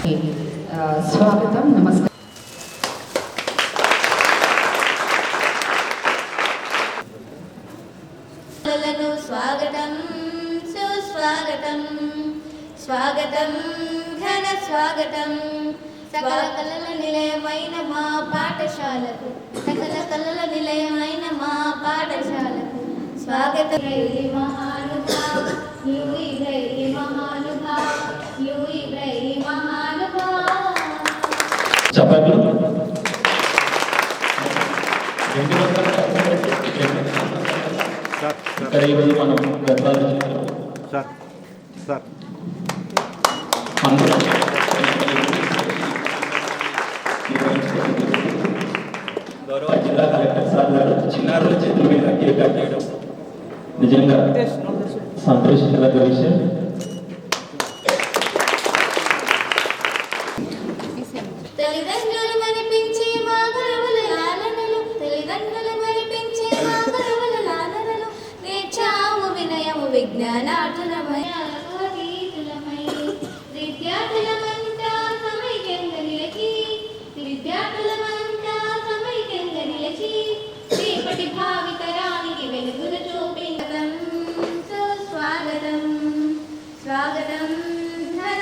స్వాగతం నమస్కారం. స్వాగతం సుస్వాగతం స్వాగతం ఘన స్వాగతం. సకల కళల నిలయమైన మా పాఠశాలకు సకల కళల నిలయమైన మా పాఠశాలకు. స్వాగతం. మహానుభావ చప్పట్లు ఇక్కడ ఈరోజు మనం సార్ గౌరవ జిల్లా కలెక్టర్ సార్ గారు చిన్నారుల చేతుల మీద కేక్ కట్ చేయడం నిజంగా సంతోషించదగ్గ విషయం. తల్లిదండ్రులు మరిపించే మా గురువుల లాలనలు తల్లిదండ్రులు మరిపించే మా గురువుల లాలనలు నేర్చాము వినయము విజ్ఞానార్జునమై అతీతులమై విద్యార్థులమంతా సమైక్యంగా నిలిచి విద్యార్థులమంతా సమైక్యంగా నిలిచి రేపటి భావితరానికి వెలుగును చూపించడం సుస్వాగతం స్వాగతం ధన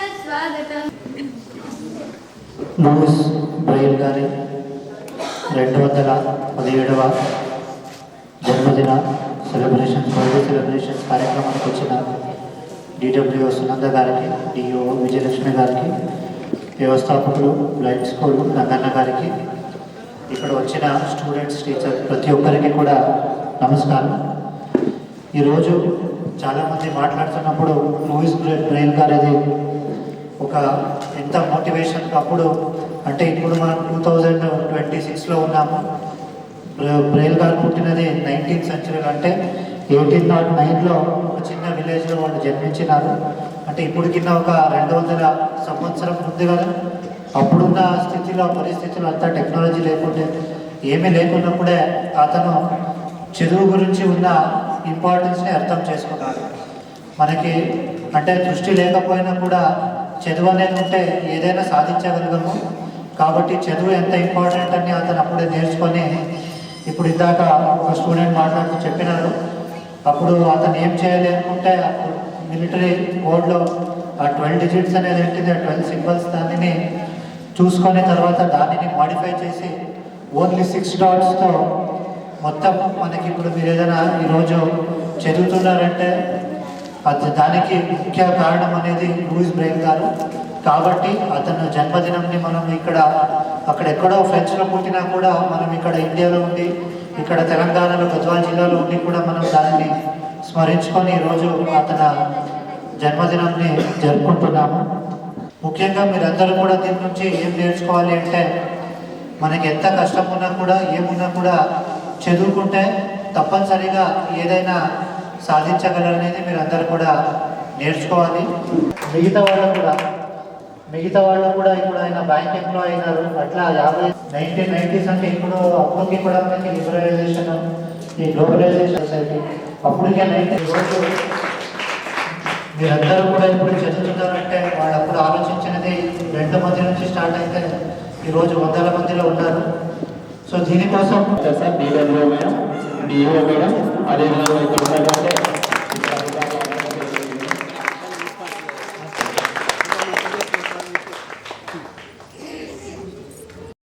గారి రెండు వందల పదిహేడవ జన్మదిన సెలబ్రేషన్స్ బర్త్డే సెలబ్రేషన్స్ కార్యక్రమానికి వచ్చిన డిడబ్ల్యూఓ సునంద గారికి డిఓ విజయలక్ష్మి గారికి వ్యవస్థాపకులు బ్లైండ్ స్కూల్ రంగన్న గారికి ఇక్కడ వచ్చిన స్టూడెంట్స్ టీచర్ ప్రతి ఒక్కరికి కూడా నమస్కారం. ఈరోజు చాలామంది మాట్లాడుతున్నప్పుడు లూయిస్ బ్రె- బ్రెయిల్ గారిది ఎంత మోటివేషన్ అప్పుడు అంటే ఇప్పుడు మనం టూ థౌజండ్ ట్వంటీ సిక్స్లో ఉన్నాము. బ్ర- బ్రెయిల్ గారు పుట్టినది నైన్టీన్త్ సెంచరీలో అంటే ఎయిటీన్ నాట్ నైన్లో ఒక చిన్న విలేజ్లో వాళ్ళు జన్మించినారు. అంటే ఇప్పుడు కింద ఒక రెండు వందల సంవత్సరం ముందు కదా? అప్పుడున్న స్థితిలో పరిస్థితులు అంతా టెక్నాలజీ లేకుంటే ఏమీ లేకున్నప్పుడే అతను చదువు గురించి ఉన్న ఇంపార్టెన్స్ని అర్థం చేసుకున్నాడు. మనకి అంటే దృష్టి లేకపోయినా కూడా చదువు అనేది ఉంటే ఏదైనా సాధించగలగము కాబట్టి చదువు ఎంత ఇంపార్టెంట్ అని అతను అప్పుడే నేర్చుకొని ఇప్పుడు ఇందాక ఒక స్టూడెంట్ మాట్లాడుతూ చెప్పినారు అప్పుడు అతను ఏం చేయాలి అనుకుంటే మిలిటరీ కోడ్లో ఆ ట్వెల్వ్ డిజిట్స్ అనేది ఏంటిది? ఆ ట్వెల్వ్ సింబల్స్ దానిని చూసుకొని తర్వాత దానిని మాడిఫై చేసి ఓన్లీ సిక్స్ డాట్స్తో మొత్తం మనకి ఇప్పుడు మీరు ఏదైనా ఈరోజు చదువుతున్నారంటే అది దానికి ముఖ్య కారణం అనేది లూయిస్ బ్రెయిన్ గారు. కాబట్టి అతను జన్మదినంని మనం ఇక్కడ అక్కడ ఎక్కడో ఫ్రెంచ్లో పుట్టినా కూడా మనం ఇక్కడ ఇండియాలో ఉండి ఇక్కడ తెలంగాణలో గద్వాల జిల్లాలో ఉండి కూడా మనం దానిని స్మరించుకొని ఈరోజు అతన జన్మదినాన్ని జరుపుకుంటున్నాము. ముఖ్యంగా మీరందరూ కూడా దీని నుంచి ఏం నేర్చుకోవాలి అంటే మనకి ఎంత కష్టం ఉన్నా కూడా ఏమున్నా కూడా చదువుకుంటే తప్పనిసరిగా ఏదైనా సాధించగలరనేది మీరు అందరూ కూడా నేర్చుకోవాలి. మిగతా వాళ్ళు కూడా మిగతా వాళ్ళు కూడా ఇప్పుడు ఆయన బ్యాంక్ ఎంప్లాయ్ అయినారు. అట్లా యాభై నైన్టీన్ నైన్టీస్ అంటే ఇప్పుడు అప్పటికి కూడా మనకి లిబరలైజేషన్ ఈ గ్లోబలైజేషన్ సొసైటీ అప్పటికే నైన్టీన్ రోజు మీరందరూ కూడా ఇప్పుడు చదువుతున్నారంటే వాళ్ళు అప్పుడు ఆలోచించినది రెండు మంది నుంచి స్టార్ట్ అయితే ఈరోజు వందల మందిలో ఉన్నారు. సో దీనికోసం sir DW madam. DO madam. అదేవిధంగా ఇక్కడ